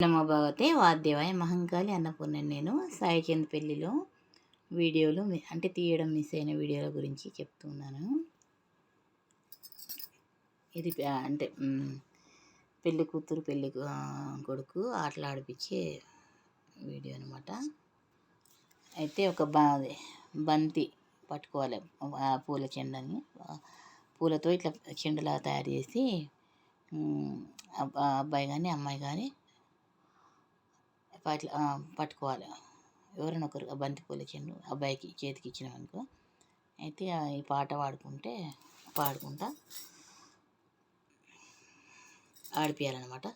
నమో భగవతే వాద్యవాయ మహంకాళి అన్నపూర్ణ నేను సాయిచంద్ పెళ్ళిలో వీడియోలు అంటే తీయడం మిస్ అయిన వీడియోల గురించి చెప్తున్నాను ఇది అంటే పెళ్ళి కూతురు పెళ్ళి కొడుకు ఆటలు ఆడిపించే వీడియో అనమాట అయితే ఒక బా బంతి పట్టుకోవాలి ఆ పూల చెండని. పూలతో ఇట్లా చెండులా తయారు చేసి అబ్బాయి కానీ అమ్మాయి కానీ పట్ల పట్టుకోవాలి. ఎవరైనా ఒకరు ఆ బంతి పూల చెండు అబ్బాయికి చేతికి ఇచ్చినామనుకో అయితే ఈ పాట పాడుకుంటే పాడుకుంటా ఆడిపియాలన్నమాట.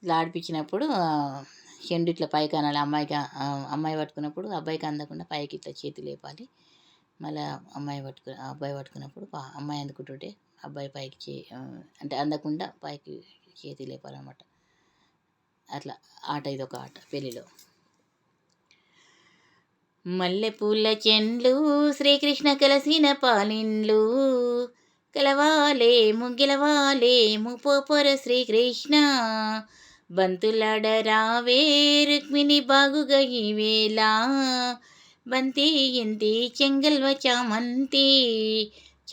ఇట్లా ఆడిపించినప్పుడు చెండు ఇట్లా పైకి అనాలి అమ్మాయికి అమ్మాయి పట్టుకున్నప్పుడు అబ్బాయికి అందకుండా పైకి ఇట్లా చేతి లేపాలి. మళ్ళీ అమ్మాయి పట్టుకు అబ్బాయి పట్టుకున్నప్పుడు అమ్మాయి అందుకుంటుంటే అబ్బాయి పైకి చే అంటే అందకుండా పైకి చేతి లేపాలన్నమాట. అట్లా ఆట ఇదొక ఆట పెళ్ళిలో. మల్లెపూల చెండ్లు శ్రీకృష్ణ కలసిన పాలిండ్లు కలవాలే గెలవాలేము ముపోపొర శ్రీకృష్ణ. బంతులాడరావే రుక్మిణి బాగుగా ఈవేళ బంతి ఇంతి చెంగల్వ చామంతి.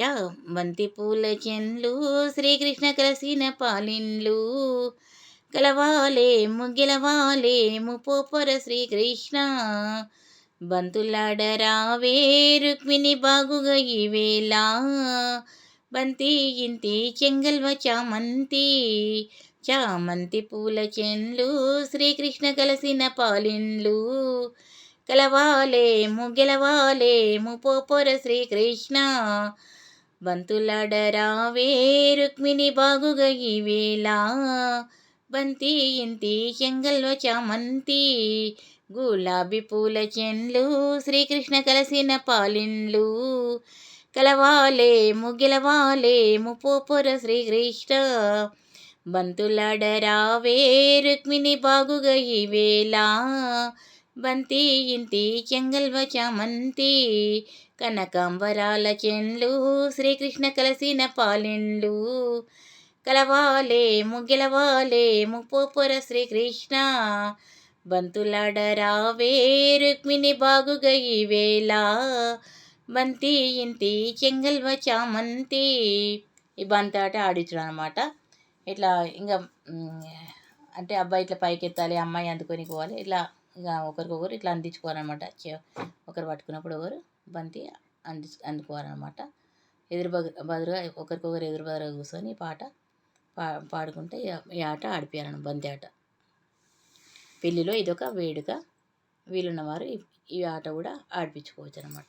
చా బంతి పూల చెండ్లు శ్రీకృష్ణ కలసిన పాలిండ్లు. కలవాలే గెలవాలేము ముపోపొర శ్రీకృష్ణ. బంతులాడరావే రుక్మిణి బాగుగా ఈవేళ బంతి ఇంతి చెంగల్వ చామంతి. చామంతి పూల చెన్లు శ్రీకృష్ణ కలసిన పాలిండ్లు. కలవాలే ముగెలవాలే ముపోపొర శ్రీకృష్ణ. బంతులాడరావే రుక్మిణి బాగుగా ఈవేళ బంతి ఇంటి చెంగల్వ చామంతి గులాబీ పూల చెండ్లు శ్రీకృష్ణ కలిసిన పాలిండ్లు. కలవాలే ముగిలవాలే ముపోపుర శ్రీకృష్ణ. బంతులాడరావే రుక్మిణి బాగుగా ఈవేళ బంతి ఇంటి చెంగల్వ చామంతి కనకాంబరాల చెండ్లు శ్రీకృష్ణ కలిసిన పాలిండ్లు. కలవాలే ముగ్గిలవాలే ముపోపుర శ్రీకృష్ణ. బంతులాడరావే రుక్మిణి బాగుగా ఈవేళ. బంతి ఇంటి చెంగల్వ చామంతి ఈ బంతి ఆట ఆడించడం అనమాట ఇట్లా ఇంకా అంటే అబ్బాయి ఇట్లా పైకి ఎత్తాలి అమ్మాయి అందుకొని పోవాలి. ఇట్లా ఇక ఒకరికొకరు ఇట్లా అందించుకోవాలన్నమాట చే- ఒకరు పట్టుకున్నప్పుడు ఒకరు బంతి అంది అందుకోవాలన్నమాట ఎదురు బదురుగా ఒకరికొకరు ఎదురు బదురుగా కూర్చొని పాట పా పాడుకుంటే ఈ ఆట ఆడిపియాలన్న బంతి ఆట. పెళ్ళిలో ఇదొక వేడుక. వీలున్నవారు ఈ ఆట కూడా ఆడిపించుకోవచ్చు అనమాట